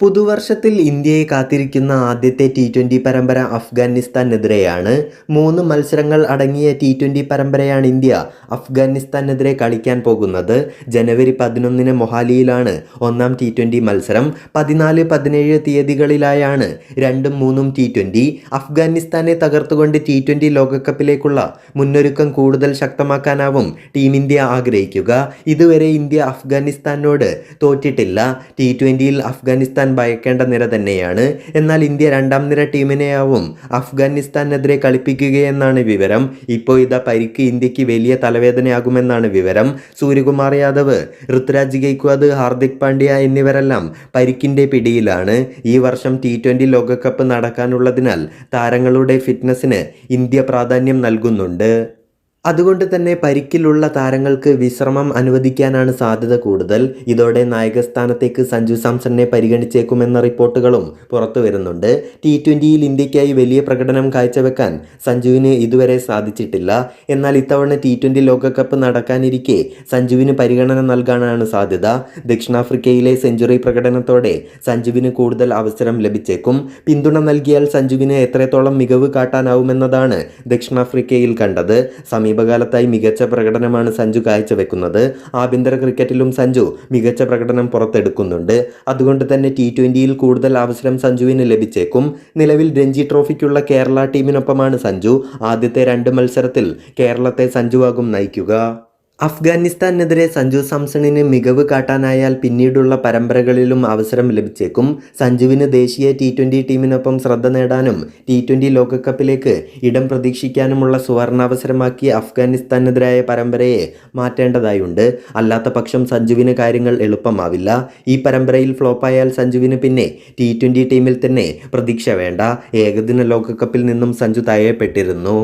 പുതുവർഷത്തിൽ ഇന്ത്യയെ കാത്തിരിക്കുന്ന ആദ്യത്തെ ടി ട്വന്റി പരമ്പര അഫ്ഗാനിസ്ഥാനെതിരെയാണ് മൂന്ന് മത്സരങ്ങൾ അടങ്ങിയ ടി ട്വന്റി പരമ്പരയാണ് ഇന്ത്യ അഫ്ഗാനിസ്ഥാനെതിരെ കളിക്കാൻ പോകുന്നത്. ജനുവരി പതിനൊന്നിന് മൊഹാലിയിലാണ് ഒന്നാം ടി ട്വന്റി മത്സരം. പതിനാല് പതിനേഴ് തീയതികളിലായാണ് രണ്ടും മൂന്നും ടി ട്വന്റി അഫ്ഗാനിസ്ഥാനെ തകർത്തുകൊണ്ട് ടി ട്വന്റി ലോകകപ്പിലേക്കുള്ള മുന്നൊരുക്കം കൂടുതൽ ശക്തമാക്കാനാവും ടീം ഇന്ത്യ ആഗ്രഹിക്കുക. ഇതുവരെ ഇന്ത്യ അഫ്ഗാനിസ്ഥാനോട് തോറ്റിട്ടില്ല. ടി ട്വന്റിയിൽ അഫ്ഗാനിസ്ഥാൻ ഭയക്കേണ്ട നിര തന്നെയാണ്. എന്നാൽ ഇന്ത്യ രണ്ടാം നിര ടീമിനെയാവും അഫ്ഗാനിസ്ഥാനെതിരെ കളിപ്പിക്കുകയെന്നാണ് വിവരം. ഇപ്പോൾ ഇതാ പരിക്ക് ഇന്ത്യയ്ക്ക് വലിയ തലവേദനയാകുമെന്നാണ് വിവരം. സൂര്യകുമാർ യാദവ് ഋതുരാജ് ഗെയ്ക്വാദ് ഹാർദിക് പാണ്ഡ്യ എന്നിവരെല്ലാം പരിക്കിന്റെ പിടിയിലാണ്. ഈ വർഷം ടി ട്വന്റി ലോകകപ്പ് നടക്കാനുള്ളതിനാൽ താരങ്ങളുടെ ഫിറ്റ്നസ്സിന് ഇന്ത്യ പ്രാധാന്യം നൽകുന്നുണ്ട്. അതുകൊണ്ട് തന്നെ പരിക്കിലുള്ള താരങ്ങൾക്ക് വിശ്രമം അനുവദിക്കാനാണ് സാധ്യത കൂടുതൽ. ഇതോടെ നായകസ്ഥാനത്തേക്ക് സഞ്ജു സാംസണിനെ പരിഗണിച്ചേക്കുമെന്ന റിപ്പോർട്ടുകളും പുറത്തു വരുന്നുണ്ട്. ടി ട്വന്റിയിൽ ഇന്ത്യക്കായി വലിയ പ്രകടനം കാഴ്ചവെക്കാൻ സഞ്ജുവിന് ഇതുവരെ സാധിച്ചിട്ടില്ല. എന്നാൽ ഇത്തവണ ടി ട്വന്റി ലോകകപ്പ് നടക്കാനിരിക്കെ സഞ്ജുവിന് പരിഗണന നൽകാനാണ് സാധ്യത. ദക്ഷിണാഫ്രിക്കയിലെ സെഞ്ചുറി പ്രകടനത്തോടെ സഞ്ജുവിന് കൂടുതൽ അവസരം ലഭിച്ചേക്കും. പിന്തുണ നൽകിയാൽ സഞ്ജുവിന് എത്രത്തോളം മികവ് കാട്ടാനാവുമെന്നതാണ് ദക്ഷിണാഫ്രിക്കയിൽ കണ്ടത്. സമീപകാലത്തായി മികച്ച പ്രകടനമാണ് സഞ്ജു കാഴ്ചവെക്കുന്നത്. ആഭ്യന്തര ക്രിക്കറ്റിലും സഞ്ജു മികച്ച പ്രകടനം പുറത്തെടുക്കുന്നുണ്ട്. അതുകൊണ്ട് തന്നെ ടി ട്വന്റിയിൽ കൂടുതൽ അവസരം സഞ്ജുവിന് ലഭിച്ചേക്കും. നിലവിൽ രഞ്ജി ട്രോഫിക്കുള്ള കേരള ടീമിനൊപ്പമാണ് സഞ്ജു. ആദ്യത്തെ രണ്ട് മത്സരത്തിൽ കേരളത്തെ സഞ്ജുവാകും നയിക്കുക. അഫ്ഗാനിസ്ഥാനെതിരെ സഞ്ജു സാംസണിന് മികവ് കാട്ടാനായാൽ പിന്നീടുള്ള പരമ്പരകളിലും അവസരം ലഭിച്ചേക്കും. സഞ്ജുവിന് ദേശീയ ടി ട്വന്റി ടീമിനൊപ്പം ശ്രദ്ധ നേടാനും ടി ട്വന്റി ലോകകപ്പിലേക്ക് ഇടം പ്രതീക്ഷിക്കാനുമുള്ള സുവർണാവസരമാക്കി അഫ്ഗാനിസ്ഥാനെതിരായ പരമ്പരയെ മാറ്റേണ്ടതായുണ്ട്. അല്ലാത്ത പക്ഷം സഞ്ജുവിന് കാര്യങ്ങൾ എളുപ്പമാവില്ല. ഈ പരമ്പരയിൽ ഫ്ലോപ്പായാൽ സഞ്ജുവിന് പിന്നെ ടി ട്വന്റി ടീമിൽ തന്നെ പ്രതീക്ഷ വേണ്ട. ഏകദിന ലോകകപ്പിൽ നിന്നും സഞ്ജു തഴയപ്പെട്ടിരുന്നു.